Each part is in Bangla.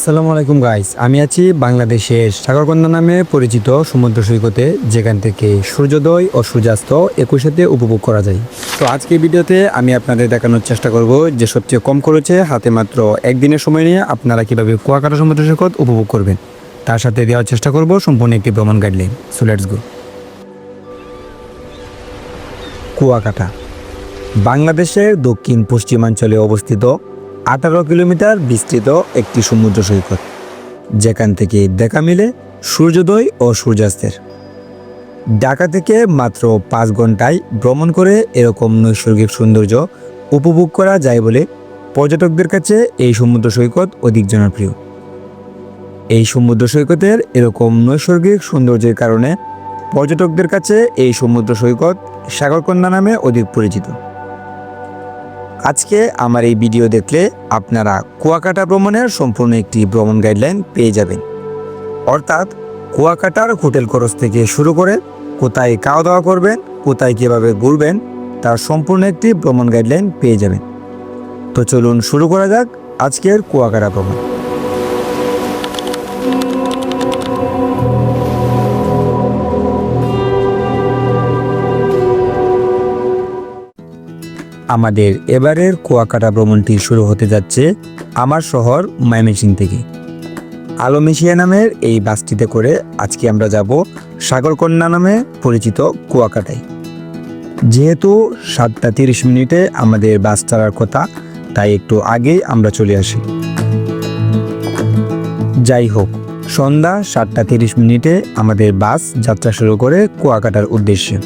আসসালামু আলাইকুম গাইস আমি আছি বাংলাদেশের সাগরকন্যা নামে পরিচিত সমুদ্র সৈকতে, যেখান থেকে সূর্যোদয় ও সূর্যাস্ত সাথে উপভোগ করা যায়। তো আজকের ভিডিওতে আমি আপনাদের দেখানোর চেষ্টা করব যে সবচেয়ে কম খরচে হাতে মাত্র একদিনের সময় নিয়ে আপনারা কীভাবে কুয়াকাটা সমুদ্র সৈকত উপভোগ করবেন। তার সাথে দেওয়ার চেষ্টা করব সম্পূর্ণ একটি ভ্রমণ guideline so let's go Kuakata, বাংলাদেশের দক্ষিণ পশ্চিমাঞ্চলে অবস্থিত আঠারো কিলোমিটার বিস্তৃত একটি সমুদ্র সৈকত, যেখান থেকে দেখা মিলে সূর্যোদয় ও সূর্যাস্তের। ঢাকা থেকে মাত্র পাঁচ ঘন্টায় ভ্রমণ করে এরকম নৈসর্গিক সৌন্দর্য উপভোগ করা যায় বলে পর্যটকদের কাছে এই সমুদ্র সৈকত অধিক জনপ্রিয়। এই সমুদ্র সৈকতের এরকম নৈসর্গিক সৌন্দর্যের কারণে পর্যটকদের কাছে এই সমুদ্র সৈকত সাগরকন্যা নামে অধিক পরিচিত। আজকে আমার এই ভিডিও দেখলে আপনারা কুয়াকাটা ভ্রমণের সম্পূর্ণ একটি ভ্রমণ গাইডলাইন পেয়ে যাবেন। অর্থাৎ কুয়াকাটার হোটেল খরচ থেকে শুরু করে কোথায় খাওয়া দাওয়া করবেন, কোথায় কীভাবে ঘুরবেন, তার সম্পূর্ণ একটি ভ্রমণ গাইডলাইন পেয়ে যাবেন। তো চলুন শুরু করা যাক আজকের কুয়াকাটা ভ্রমণ। আমাদের এবারের কুয়াকাটা ভ্রমণটি শুরু হতে যাচ্ছে আমার শহর ময়মনসিং থেকে। আলোমেশিয়া নামের এই বাসটিতে করে আজকে আমরা যাব সাগরকন্যা নামে পরিচিত কুয়াকাটায়। যেহেতু সাতটা তিরিশ মিনিটে আমাদের বাস ছাড়ার কথা, তাই একটু আগেই আমরা চলে আসি। যাই হোক, সন্ধ্যা সাতটা তিরিশ মিনিটে আমাদের বাস যাত্রা শুরু করে কুয়াকাটার উদ্দেশ্যে।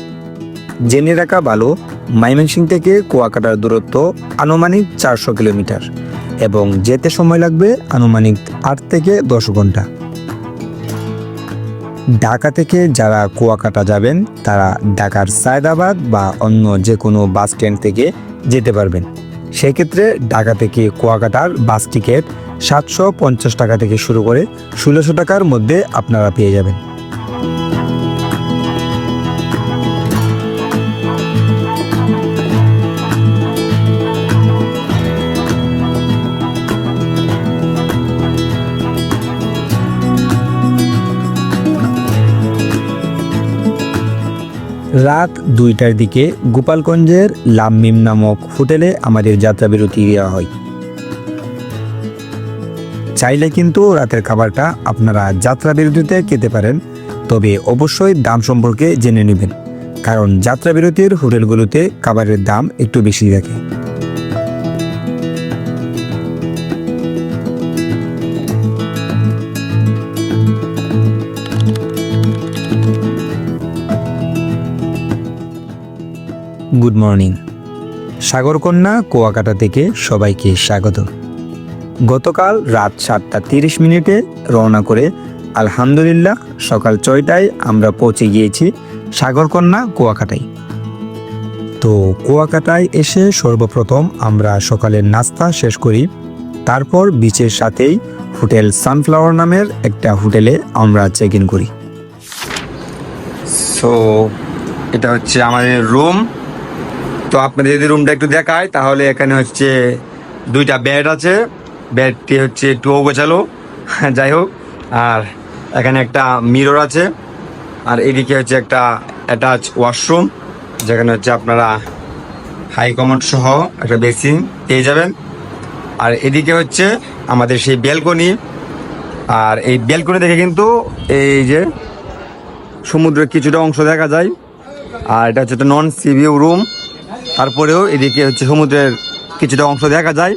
জেনে রাখা ভালো ময়মনসিং থেকে কুয়াকাটার দূরত্ব আনুমানিক চারশো কিলোমিটার এবং যেতে সময় লাগবে আনুমানিক আট থেকে দশ ঘণ্টা। ঢাকা থেকে যারা কুয়াকাটা যাবেন, তারা ঢাকার সায়দাবাদ বা অন্য যে কোনো বাস স্ট্যান্ড থেকে যেতে পারবেন। সেক্ষেত্রে ঢাকা থেকে কুয়াকাটার বাস টিকিট সাতশো পঞ্চাশ টাকা থেকে শুরু করে ষোলোশো টাকার মধ্যে আপনারা পেয়ে যাবেন। রাত দুইটার দিকে গোপালগঞ্জের লামমিম নামক হোটেলে আমাদের যাত্রা বিরতি দেওয়া হয়। চাইলে কিন্তু রাতের খাবারটা আপনারা যাত্রা বিরতিতে খেতে পারেন, তবে অবশ্যই দাম সম্পর্কে জেনে নেবেন, কারণ যাত্রা বিরতির হোটেলগুলোতে খাবারের দাম একটু বেশি থাকে। Good morning. সাগরকন্যা কুয়াকাটা থেকে সবাইকে স্বাগত। গতকাল রাত সাতটা তিরিশ মিনিটে রওনা করে আলহামদুলিল্লাহ সকাল ছয়টায় আমরা পৌঁছে গিয়েছি সাগরকন্যা কুয়াকাটায়। তো কুয়াকাটায় এসে সর্বপ্রথম আমরা সকালের নাস্তা শেষ করি। তারপর বিচের সাথেই হোটেল সানফ্লাওয়ার নামের একটা হোটেলে আমরা চেক ইন করি। সো এটা হচ্ছে আমাদের রুম তো আপনাদের যদি রুমটা একটু দেখায়, তাহলে এখানে হচ্ছে দুইটা বেড আছে। বেডটি হচ্ছে একটু গোছালো যাই হোক, আর এখানে একটা মিরর আছে। আর এদিকে হচ্ছে একটা অ্যাটাচ ওয়াশরুম যেখানে হচ্ছে আপনারা হাই কমোড সহ একটা বেসিন পেয়ে যাবেন। আর এদিকে হচ্ছে আমাদের সেই ব্যালকনি আর এই ব্যালকনি থেকে কিন্তু এই যে সমুদ্রের কিছুটা অংশ দেখা যায়। আর এটা হচ্ছে একটা নন সিভিউ রুম তারপরেও এদিকে হচ্ছে সমুদ্রের কিছুটা অংশ দেখা যায়।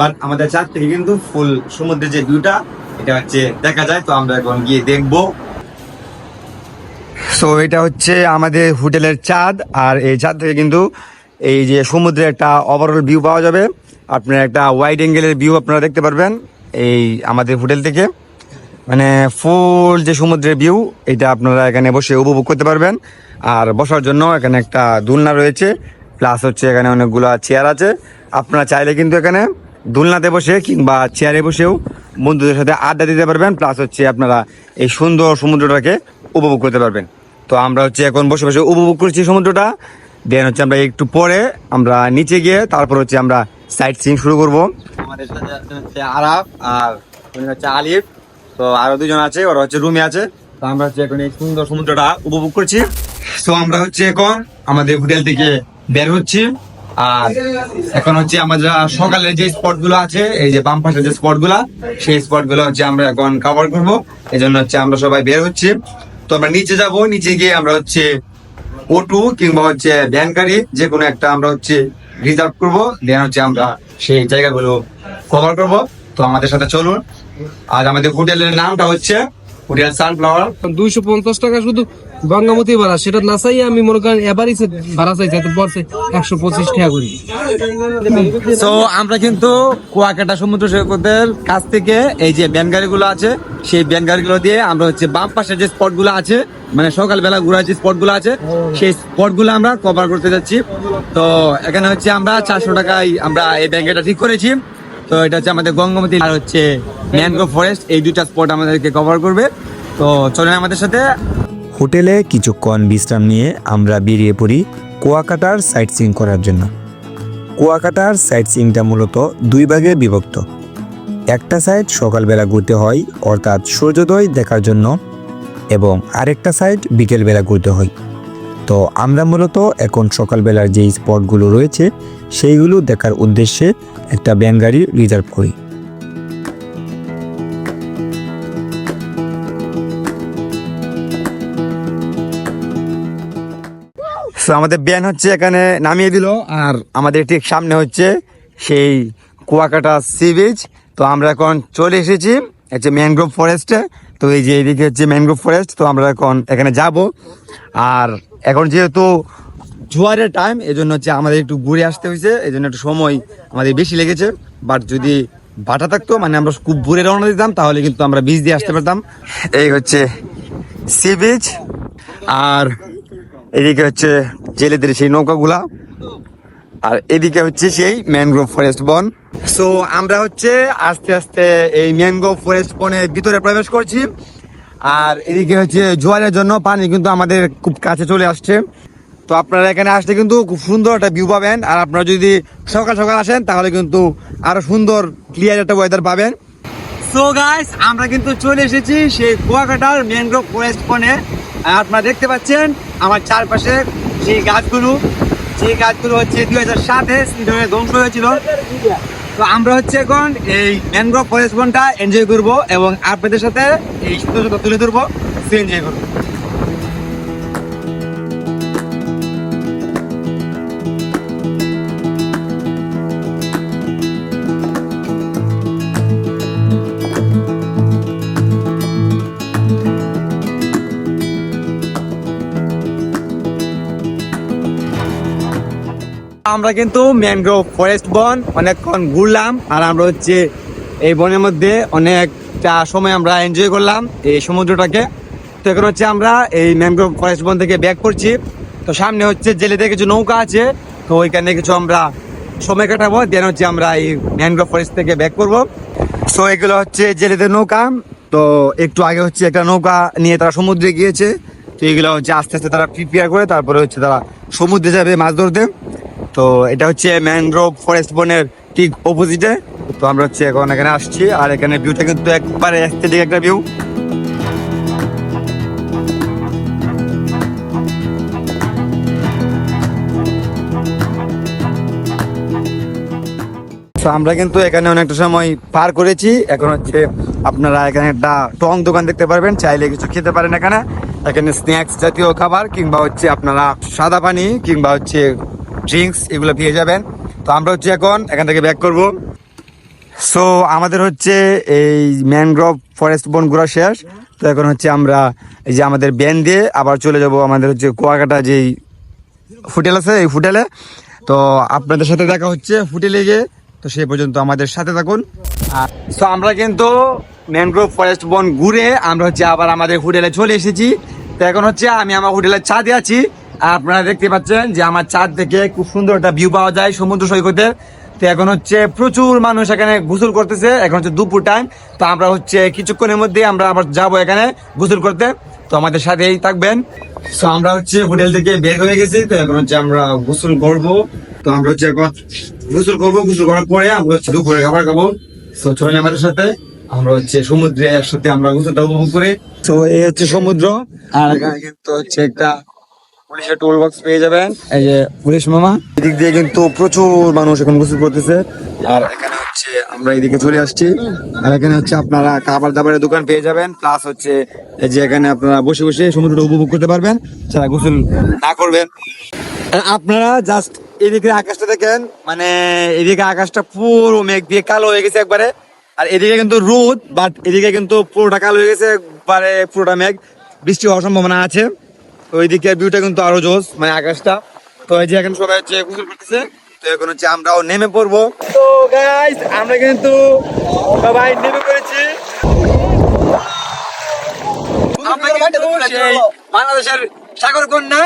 বাট আমাদের চার থেকে কিন্তু ফুল সমুদ্রের যে ভিউটা এটা হচ্ছে দেখা যায়, তো আমরা এখন গিয়ে দেখব। সো এটা হচ্ছে আমাদের হোটেলের চাঁদ, আর এই চাঁদ থেকে কিন্তু এই যে সমুদ্রের একটা ওভারঅল ভিউ পাওয়া যাবে। আপনার একটা ওয়াইড অ্যাঙ্গেলের ভিউ আপনারা দেখতে পারবেন এই আমাদের হোটেল থেকে। মানে ফুল যে সমুদ্রের ভিউ এটা আপনারা এখানে বসে উপভোগ করতে পারবেন। আর বসার জন্য এখানে একটা দোলনা রয়েছে প্লাস হচ্ছে এখানে অনেকগুলো চেয়ার আছে। আপনারা চাইলে কিন্তু এখানে দোলনাতে বসে কিংবা চেয়ারে বসেও বন্ধুদের সাথে আড্ডা দিতে পারবেন প্লাস হচ্ছে আপনারা এই সুন্দর সমুদ্রটাকে উপভোগ করতে পারবেন। তো আমরা হচ্ছে এখন বসে বসে উপভোগ করছি সমুদ্রটা। দেন হচ্ছে আমরা একটু পরে আমরা নিচে গিয়ে তারপর হচ্ছে আমরা সাইট সিং শুরু করব। আমাদের সাথে হচ্ছে আরাফ আর উনি হচ্ছে আলিফ। তো আরও দুজন আছে, ওরা হচ্ছে রুমে আছে। তো আমরা হচ্ছে এখন এই সুন্দর সমুদ্রটা উপভোগ করছি। তো আমরা হচ্ছে এখন আমাদের হোটেল থেকে বের হচ্ছি। আর এখন হচ্ছে আমরা সকালে যে স্পটগুলো আছে, এই যে বাম পাশে যে স্পটগুলা সেই স্পটগুলো হচ্ছে আমরা এখন কভার করব। এই জন্য হচ্ছে আমরা সবাই বের হচ্ছি। তো আমরা নিচে যাব, নিচে গিয়ে আমরা হচ্ছে অটো কিংবা হচ্ছে ভ্যান গাড়ি যে কোনো একটা আমরা হচ্ছে রিজার্ভ করব। দেন হচ্ছে আমরা সেই জায়গাগুলো কভার করব। তো আমাদের সাথে চলুন। আর আমাদের হোটেলের নামটা হচ্ছে হোটেল সানফ্লাওয়ার দুইশো পঞ্চাশ টাকা শুধু গঙ্গামতি ভাড়া সেটা না চাই আমি মনে করেন এবারই ভাড়া চাইছি তো পড়ছে একশো পঁচিশ টাকা করি। তো আমরা কিন্তু কুয়াকাটা সমুদ্র সৈকতের কাছ থেকে এই যে ব্যান গাড়িগুলো আছে সেই ব্যান গাড়িগুলো দিয়ে আমরা হচ্ছে বাম পাশে যে স্পটগুলো আছে মানে সকালবেলা ঘোরার যে স্পটগুলো আছে সেই স্পটগুলো আমরা কভার করতে যাচ্ছি। তো এখানে হচ্ছে আমরা চারশো টাকায় আমরা এই ব্যাংকেটা ঠিক করেছি। তো এটা হচ্ছে আমাদের গঙ্গমতি আর হচ্ছে ম্যানগ্রোভ ফরেস্ট। এই দুইটা স্পট আমাদেরকে কভার করবে। তো চলেন আমাদের সাথে। হোটেলে কিছুক্ষণ বিশ্রাম নিয়ে আমরা বেরিয়ে পড়ি কুয়াকাটার সাইট সিং করার জন্য। কুয়াকাটার সাইট সিংটা মূলত দুই ভাগে বিভক্ত। একটা সাইড সকালবেলা ঘুরতে হয়, অর্থাৎ সূর্যোদয় দেখার জন্য, এবং আরেকটা সাইড বিকেলবেলা ঘুরতে হয়। তো আমরা মূলত এখন সকালবেলার যে স্পটগুলো রয়েছে সেইগুলো দেখার উদ্দেশ্যে একটা ব্যান গাড়ি রিজার্ভ করি। আমাদের ব্যান হচ্ছে এখানে নামিয়ে দিল, আর আমাদের ঠিক সামনে হচ্ছে সেই কুয়াকাটা সি বিচ। তো আমরা এখন চলে এসেছি, হচ্ছে ম্যানগ্রোভ ফরেস্টে। তো এই যে এইদিকে হচ্ছে ম্যানগ্রোভ ফরেস্ট, তো আমরা এখন এখানে যাব। আর এখন যেহেতু জোয়ারের টাইম এই জন্য হচ্ছে আমাদের একটু ঘুরে আসতে হয়েছে এই জন্য একটু সময় আমাদের বেশি লেগেছে। বাট যদি বাটা থাকতো মানে আমরা খুব ঘুরে রওনা দিতাম, তাহলে কিন্তু আমরা বীজ দিয়ে আসতে পারতাম। এই হচ্ছে সি বিচ আর এদিকে হচ্ছে জেলেদের সেই নৌকাগুলা, আর এদিকে হচ্ছে সেই ম্যানগ্রোভ ফরেস্ট বন। সো আমরা হচ্ছে আস্তে আস্তে এই ম্যানগ্রোভ ফরেস্ট বনের ভিতরে প্রবেশ করছি। আর এদিকে হচ্ছে জোয়ারের জন্য পানি কিন্তু আমাদের খুব কাছে চলে আসছে। তো আপনারা এখানে আসলে কিন্তু খুব সুন্দর একটা ভিউ পাবেন। আর আপনারা যদি সকাল সকাল আসেন, তাহলে কিন্তু আরও সুন্দর ক্লিয়ার একটা ওয়েদার পাবেন। সো গাইস আমরা কিন্তু চলে এসেছি সেই কুয়াকাটার ম্যানগ্রোভ ফরেস্ট আর আপনারা দেখতে পাচ্ছেন আমার চারপাশে সেই গাছগুলো। সেই গাছগুলো হচ্ছে দুই হাজার সাতে ধ্বংস হয়েছিল। তো আমরা হচ্ছে এখন এই ম্যানগ্রোভ ফরেস্ট বনটা এনজয় করব এবং আপনাদের সাথে এই সৌন্দর্যটা তুলে ধরবো। সে এনজয় করব আমরা কিন্তু ম্যানগ্রোভ ফরেস্ট বন, অনেকক্ষণ ঘুরলাম, আর আমরা হচ্ছে এই বনের মধ্যে অনেকটা সময় আমরা এনজয় করলাম এই সমুদ্রটাকে। তো এখন হচ্ছে আমরা এই ম্যানগ্রোভ ফরেস্ট বন থেকে ব্যাক করছি। তো সামনে হচ্ছে জেলেদের কিছু নৌকা আছে, তো ওইখানে কিছু আমরা সময় কাটাবো দেন হচ্ছে আমরা এই ম্যানগ্রোভ ফরেস্ট থেকে ব্যাক করব। সো এগুলো হচ্ছে জেলেদের নৌকা। তো একটু আগে হচ্ছে একটা নৌকা নিয়ে তারা সমুদ্রে গিয়েছে। তো এগুলো হচ্ছে আস্তে আস্তে তারা প্রিপেয়ার করে তারপরে হচ্ছে তারা সমুদ্রে যাবে মাছ ধরতে। তো এটা হচ্ছে ম্যানগ্রোভ ফরেস্ট বনের ঠিক অপোজিটে তো আমরা হচ্ছে এখন এখানে আসছি, আর এখানে ভিউটা কিন্তু একবারে অ্যাস্থেটিক একটা ভিউ তো আমরা কিন্তু এখানে অনেকটা সময় পার করেছি। এখন হচ্ছে আপনারা এখানে একটা টং দোকান দেখতে পারবেন, চাইলে কিছু খেতে পারেন এখানে। এখানে স্ন্যাক্স জাতীয় খাবার, কিংবা হচ্ছে আপনারা সাদা পানি, কিংবা হচ্ছে ড্রিঙ্কস এগুলো পেয়ে যাবেন। তো আমরা হচ্ছে এখন এখান থেকে ব্যাক করব। সো আমাদের হচ্ছে এই ম্যানগ্রোভ ফরেস্ট বন ঘোরা শেষ। তো এখন হচ্ছে আমরা এই যে আমাদের ব্যান দিয়ে আবার চলে যাব আমাদের হচ্ছে কুয়াকাটা যেই হোটেল আছে, এই হোটেলে তো আপনাদের সাথে দেখা হচ্ছে হোটেলে গিয়ে। তো সেই পর্যন্ত আমাদের সাথে থাকুন। আর তো আমরা কিন্তু ম্যানগ্রোভ ফরেস্ট বন ঘুরে আমরা হচ্ছে আবার আমাদের হোটেলে চলে এসেছি। তো এখন হচ্ছে আমি আমার হোটেলের ছাদে আছি। আপনারা দেখতে পাচ্ছেন যে আমার ছাদ থেকে খুব সুন্দর একটা ভিউ পাওয়া যায় সমুদ্র সৈকতের তো এখন হচ্ছে প্রচুর মানুষ এখানে গোসল করতেছে। এখন হচ্ছে দুপুর টাইম তো আমরা হচ্ছে কিছুক্ষণের মধ্যে আমরা আবার যাব এখানে গোসল করতে। তো আমাদের সাথেই থাকবেন। তো আমরা হচ্ছে হোটেল থেকে বের হয়ে গেছি। তো এখন হচ্ছে আমরা গোসল করব। তো আমরা হচ্ছে এখন গোসল করব। গোসল করার পরে আমরা হচ্ছে দুপুরে খাবার খাব। তো চলেন আমাদের সাথে। আমরা হচ্ছে সমুদ্রে একসাথে আমরা গোসলটা উপভোগ করি। তো এই হচ্ছে সমুদ্র। আর এখানে কিন্তু হচ্ছে একটা পুলিশের টোল বক্স পেয়ে যাবেন। এই যে পুলিশ মামা। এদিক দিয়ে কিন্তু প্রচুর মানুষ এখন গোসল করতেছে। আর এখানে হচ্ছে আমরা এদিকে চলে আসছি। আর এখানে হচ্ছে আপনারা খাবার দাবারের দোকান পেয়ে যাবেন। প্লাস হচ্ছে এই যে এখানে আপনারা বসে বসে সমুদ্রটা উপভোগ করতে পারবেন। যারা গোসল না করবেন। আপনারা জাস্ট এদিকে আকাশটা দেখেন। মানে এদিকে আকাশটা পুরো মেঘ দিয়ে কালো হয়ে গেছে একবারে। আর এদিকে কিন্তু রোদ বাট এদিকে কিন্তু পুরোটা কালো হয়ে গেছে একবারে পুরোটা মেঘ। বৃষ্টি হওয়ার সম্ভাবনা আছে। ওইদিকে ভিউটা কিন্তু আরও জোস মানে আকাশটা। তো এই যে এখন সবাই হচ্ছে গোসল করতেছে তো এখন হচ্ছে আমরাও নেমে পড়ব। তো গাইস আমরা কিন্তু সবাই নেমে পড়েছি। বাংলাদেশের সাগর কন্যা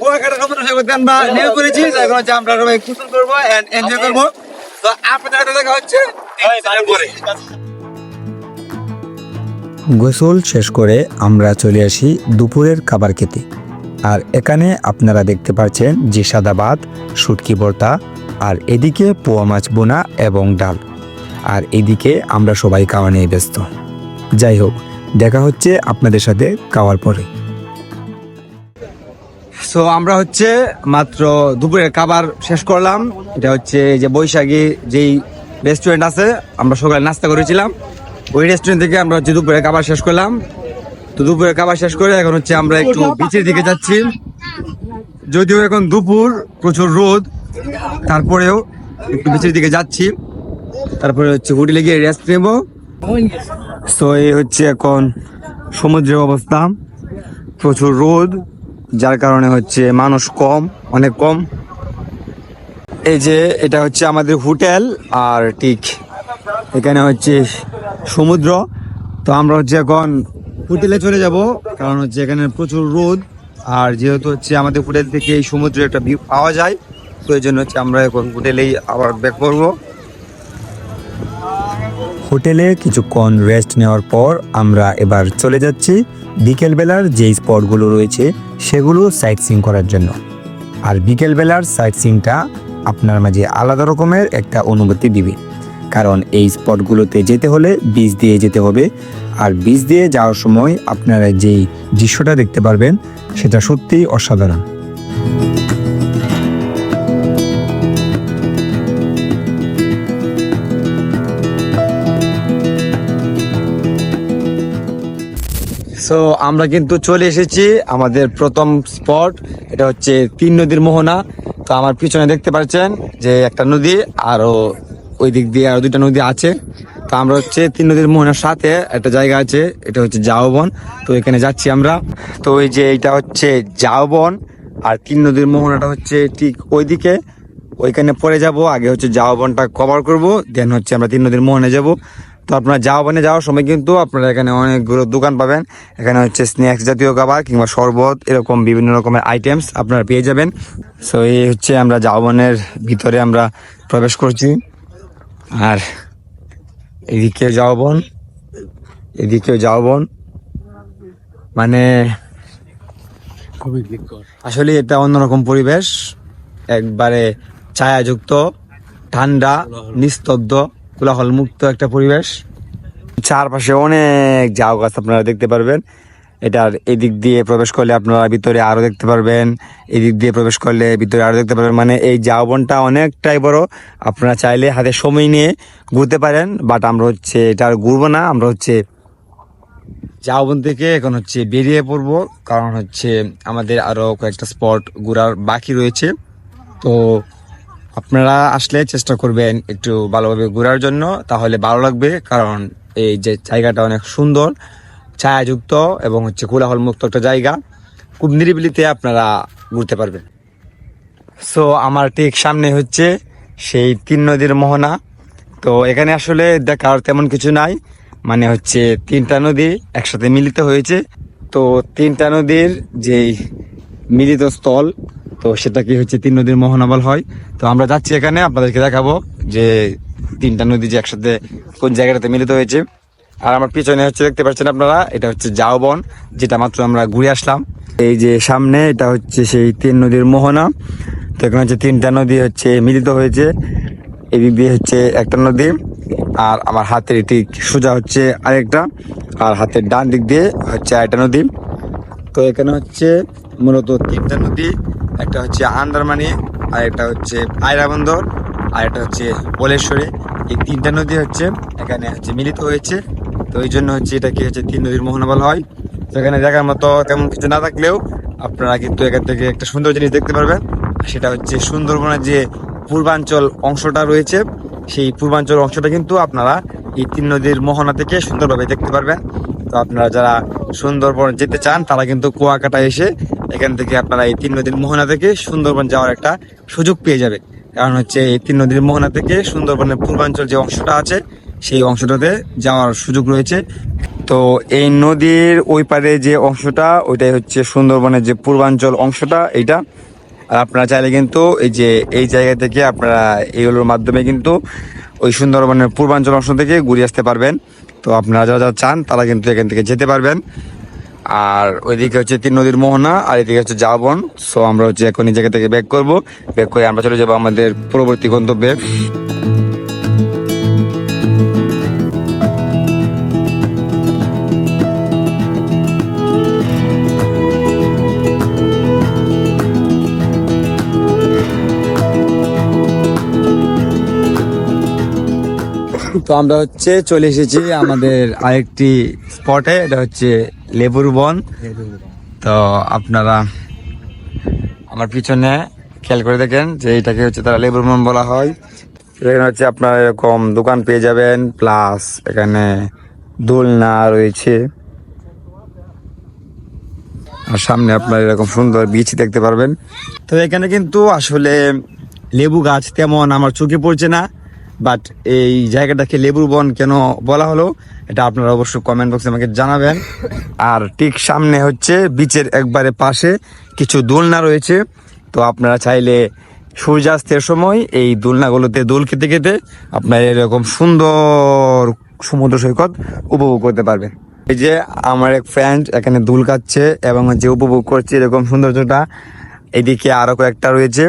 কুয়াকাটা সমুদ্র সাগর আমরা নেমে পড়েছি। এখন হচ্ছে আমরা সবাই গোসল করব এন্ড এনজয় করব। তো আপনাদের দেখা হচ্ছে পরে। গোসল শেষ করে আমরা চলে আসি দুপুরের খাবার খেতে। আর এখানে আপনারা দেখতে পাচ্ছেন যে সাদা ভাত শুটকি ভর্তা আর এদিকে পোয়া মাছ বোনা এবং ডাল। আর এদিকে আমরা সবাই খাওয়া নিয়ে ব্যস্ত। যাই হোক, দেখা হচ্ছে আপনাদের সাথে খাওয়ার পরে। সো আমরা হচ্ছে মাত্র দুপুরের খাবার শেষ করলাম। এটা হচ্ছে যে বৈশাখী যেই রেস্টুরেন্ট আছে, আমরা সকালে নাস্তা করেছিলাম। ওই রেস্টুরেন্ট থেকে আমরা হচ্ছে দুপুরের খাবার শেষ করলাম। তো দুপুরে খাবার শেষ করে এখন হচ্ছে আমরা একটু বিচের দিকে যাচ্ছি। যদিও এখন দুপুর, প্রচুর রোদ, তারপরেও একটু বিচের দিকে যাচ্ছি। তারপরে হচ্ছে হোটেলে গিয়ে রেস্ট নেব। সো এই হচ্ছে এখন সমুদ্রের অবস্থা। প্রচুর রোদ, যার কারণে হচ্ছে মানুষ কম, অনেক কম। এই যে এটা হচ্ছে আমাদের হোটেল আর ঠিক এখানে হচ্ছে সমুদ্র। তো আমরা হচ্ছে এখন হোটেলে চলে যাব, কারণ হচ্ছে এখানে প্রচুর রোদ, আর যেহেতু হচ্ছে আমাদের হোটেল থেকে এই সমুদ্রের একটা ভিউ পাওয়া যায়, তো এই জন্য হচ্ছে আমরা এখন হোটেলেই আবার ব্যাক করব। হোটেলে কিছুক্ষণ রেস্ট নেওয়ার পর আমরা এবার চলে যাচ্ছি বিকেলবেলার যে স্পটগুলো রয়েছে, সেগুলো সাইট সিং করার জন্য। আর বিকেলবেলার সাইট সিংটা আপনার মাঝে আলাদা রকমের একটা অনুভূতি দিবে। কারণ এই স্পটগুলোতে যেতে হলে বীজ দিয়ে যেতে হবে। আর বীজ দিয়ে যাওয়ার সময় আপনারা যেই দৃশ্যটা দেখতে পারবেন, সেটা সত্যিই অসাধারণ। সো আমরা কিন্তু চলে এসেছি আমাদের প্রথম স্পট, এটা হচ্ছে তিন নদীর মোহনা। তো আমার পিছনে দেখতে পাচ্ছেন যে একটা নদী আরও ওই দিক দিয়ে আরও দুইটা নদী আছে। তো আমরা হচ্ছে তিন নদীর মোহনার সাথে একটা জায়গা আছে, এটা হচ্ছে জাওবন। তো এখানে যাচ্ছি আমরা। তো ওই যে এটা হচ্ছে জাওবন, আর তিন নদীর মোহনাটা হচ্ছে ঠিক ওইদিকে। ওইখানে পরে যাব, আগে হচ্ছে জাওয়াবনটা কভার করব দেন হচ্ছে আমরা তিন নদীর মোহনে যাব। তো আপনারা জাওয়াবনে যাওয়ার সময় কিন্তু আপনারা এখানে অনেকগুলো দোকান পাবেন। এখানে হচ্ছে স্ন্যাক্স জাতীয় খাবার কিংবা শরবত, এরকম বিভিন্ন রকমের আইটেমস আপনারা পেয়ে যাবেন। সো এই হচ্ছে আমরা জাওয়াবনের ভিতরে আমরা প্রবেশ করছি। আর এদিকে জাওয়াবন এদিকেও জাওয়াবন মানে আসলে এটা অন্যরকম পরিবেশ। একবারে ছায়াযুক্ত, ঠান্ডা, নিস্তব্ধ কোলাহল মুক্ত একটা পরিবেশ। চারপাশে অনেক ঝাউ গাছ আপনারা দেখতে পারবেন। এটার এদিক দিয়ে প্রবেশ করলে আপনারা ভিতরে আরও দেখতে পারবেন। এদিক দিয়ে প্রবেশ করলে ভিতরে আরও দেখতে পারবেন। মানে এই ঝাউবনটা অনেকটাই বড়। আপনারা চাইলে হাতে সময় নিয়ে ঘুরতে পারেন বাট আমরা হচ্ছে এটা আর ঘুরবো না। আমরা হচ্ছে জাওবন থেকে এখন হচ্ছে বেরিয়ে পড়ব। কারণ হচ্ছে আমাদের আরও কয়েকটা স্পট ঘোরার বাকি রয়েছে। তো আপনারা আসলে চেষ্টা করবেন একটু ভালোভাবে ঘোরার জন্য। তাহলে ভালো লাগবে, কারণ এই যে জায়গাটা অনেক সুন্দর। ছায়াযুক্ত এবং হচ্ছে কোলাহল মুক্ত একটা জায়গা। খুব নিরিবিলিতে আপনারা ঘুরতে পারবেন। সো আমার ঠিক সামনে হচ্ছে সেই তিন নদীর মোহনা। তো এখানে আসলে দেখার তেমন কিছু নাই। মানে হচ্ছে তিনটা নদী একসাথে মিলিত হয়েছে। তো তিনটা নদীর যেই মিলিত স্থল, তো সেটাকে হচ্ছে তিন নদীর মোহনা বলা হয়। তো আমরা যাচ্ছি এখানে, আপনাদেরকে দেখাবো যে তিনটা নদী যে একসাথে কোন জায়গাটাতে মিলিত হয়েছে। আর আমার পিছনে হচ্ছে, দেখতে পাচ্ছেন আপনারা, এটা হচ্ছে জাওবন, যেটা মাত্র আমরা ঘুরে আসলাম। এই যে সামনে, এটা হচ্ছে সেই তিন নদীর মোহনা। তো এখানে হচ্ছে তিনটা নদী হচ্ছে মিলিত হয়েছে। এদিক দিয়ে হচ্ছে একটা নদী, আর আমার হাতের ঠিক সোজা হচ্ছে আরেকটা, আর হাতের ডান দিক দিয়ে হচ্ছে আরেকটা নদী। তো এখানে হচ্ছে মূলত তিনটা নদী, একটা হচ্ছে আন্দারমানি, আর একটা হচ্ছে আয়রা বন্দর, আর একটা হচ্ছে বলেশ্বরী। এই তিনটা নদী হচ্ছে এখানে হচ্ছে মিলিত হয়েছে। তো এই জন্য হচ্ছে এটাকে হচ্ছে, তিন নদীর মোহনা বলা হয়। তো এখানে দেখার মতো তেমন কিছু না থাকলেও আপনারা কিন্তু এখান থেকে একটা সুন্দর জিনিস দেখতে পারবেন। সেটা হচ্ছে সুন্দরবনের যে পূর্বাঞ্চল অংশটা রয়েছে, সেই পূর্বাঞ্চল অংশটা কিন্তু আপনারা এই তিন নদীর মোহনা থেকে সুন্দরভাবে দেখতে পারবেন। তো আপনারা যারা সুন্দরবন যেতে চান, তারা কিন্তু কুয়াকাটা এসে এখান থেকে আপনারা এই তিন নদীর মোহনা থেকে সুন্দরবন যাওয়ার একটা সুযোগ পেয়ে যাবে। কারণ হচ্ছে এই তিন নদীর মোহনা থেকে সুন্দরবনের পূর্বাঞ্চল যে অংশটা আছে সেই অংশটাতে যাওয়ার সুযোগ রয়েছে। তো এই নদীর ওই পারে যে অংশটা, ওইটাই হচ্ছে সুন্দরবনের যে পূর্বাঞ্চল অংশটা, এইটা। আর আপনারা চাইলে কিন্তু এই যে এই জায়গা থেকে আপনারা এইগুলোর মাধ্যমে কিন্তু ওই সুন্দরবনের পূর্বাঞ্চল অংশ থেকে ঘুরে আসতে পারবেন। তো আপনারা যারা যারা চান, তারা কিন্তু এখান থেকে যেতে পারবেন। আর ওইদিকে হচ্ছে তিন নদীর মোহনা, আর এদিকে হচ্ছে জাবন। সো আমরা হচ্ছে এখন এই জায়গা থেকে ব্যাক করব। ব্যাক করে আমরা চলে যাব আমাদের পরবর্তী গন্তব্যে। তো আমরা হচ্ছে চলে এসেছি আমাদের আরেকটি স্পটে, এটা হচ্ছে লেবুর বন। তো আপনারা আমার পিছনে খেয়াল করে দেখেন যে এটাকে হচ্ছে তারা লেবুর বন বলা হয়। এখানে হচ্ছে আপনারা এরকম দোকান পেয়ে যাবেন, প্লাস এখানে দোলনা রয়েছে। আর সামনে আপনার এরকম সুন্দর বীচ দেখতে পারবেন। তো এখানে কিন্তু আসলে লেবু গাছ তেমন আমার চোখে পড়ছে না। বাট এই জায়গাটাকে লেবুর বন কেন বলা হলো, এটা আপনারা অবশ্যই কমেন্ট বক্সে আমাকে জানাবেন। আর ঠিক সামনে হচ্ছে বিচের একবারে পাশে কিছু দোলনা রয়েছে। তো আপনারা চাইলে সূর্যাস্তের সময় এই দোলনাগুলোতে দোল খেতে খেতে আপনার এরকম সুন্দর সমুদ্র সৈকত উপভোগ করতে পারবেন। এই যে আমার এক ফ্রেন্ড এখানে দুল কাচ্ছে এবং যে উপভোগ করছে এরকম সৌন্দর্যটা, এদিকে আরও কয়েকটা রয়েছে।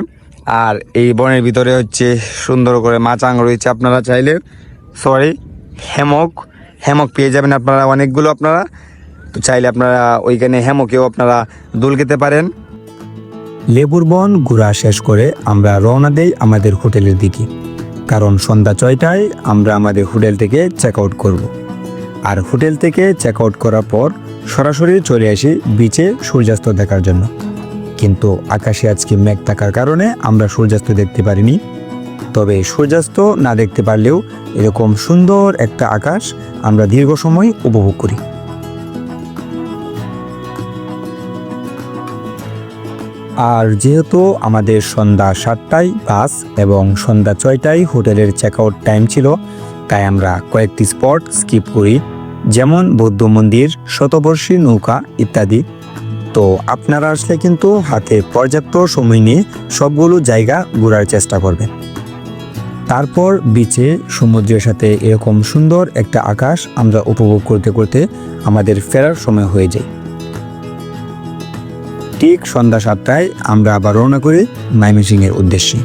আর এই বনের ভিতরে হচ্ছে সুন্দর করে মাচাং রয়েছে আপনারা চাইলে। সরি হেমক হেমক পেয়ে যাবেন আপনারা অনেকগুলো আপনারা। তো চাইলে আপনারা ওইখানে হেমকেও আপনারা দোল খেতে পারেন। লেবুর বন ঘোরা শেষ করে আমরা রওনা দেই আমাদের হোটেলের দিকে। কারণ সন্ধ্যা ছয়টায় আমরা আমাদের হোটেল থেকে চেক আউট করব। আর হোটেল থেকে চেক আউট করার পর সরাসরি চলে আসি বিচে সূর্যাস্ত দেখার জন্য। কিন্তু আকাশে আজকে মেঘ থাকার কারণে আমরা সূর্যাস্ত দেখতে পারিনি। তবে সূর্যাস্ত না দেখতে পারলেও এরকম সুন্দর একটা আকাশ আমরা দীর্ঘ সময় উপভোগ করি। আর যেহেতু আমাদের সন্ধ্যা সাতটায় বাস এবং সন্ধ্যা ছয়টায় হোটেলের চেক আউট টাইম ছিল, তাই আমরা কয়েকটি স্পট স্কিপ করি, যেমন বৌদ্ধ মন্দির, শতবর্ষী নৌকা ইত্যাদি। তো আপনারা আসলে কিন্তু হাতে পর্যাপ্ত সময় নিয়ে সবগুলো জায়গা ঘোরার চেষ্টা করবেন। তারপর বিচে সমুদ্রের সাথে এরকম সুন্দর একটা আকাশ আমরা উপভোগ করতে করতে আমাদের ফেরার সময় হয়ে যায়। ঠিক সন্ধ্যা সাতটায় আমরা আবার রওনা করি ময়মনসিংহের উদ্দেশ্যে।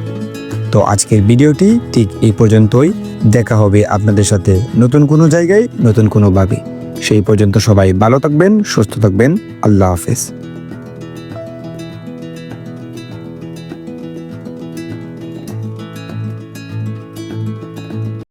তো আজকের ভিডিওটি ঠিক এই পর্যন্তই। দেখা হবে আপনাদের সাথে নতুন কোনো জায়গায়, নতুন কোনো ভাবে। সেই পর্যন্ত সবাই ভালো থাকবেন, সুস্থ থাকবেন। আল্লাহ হাফেজ।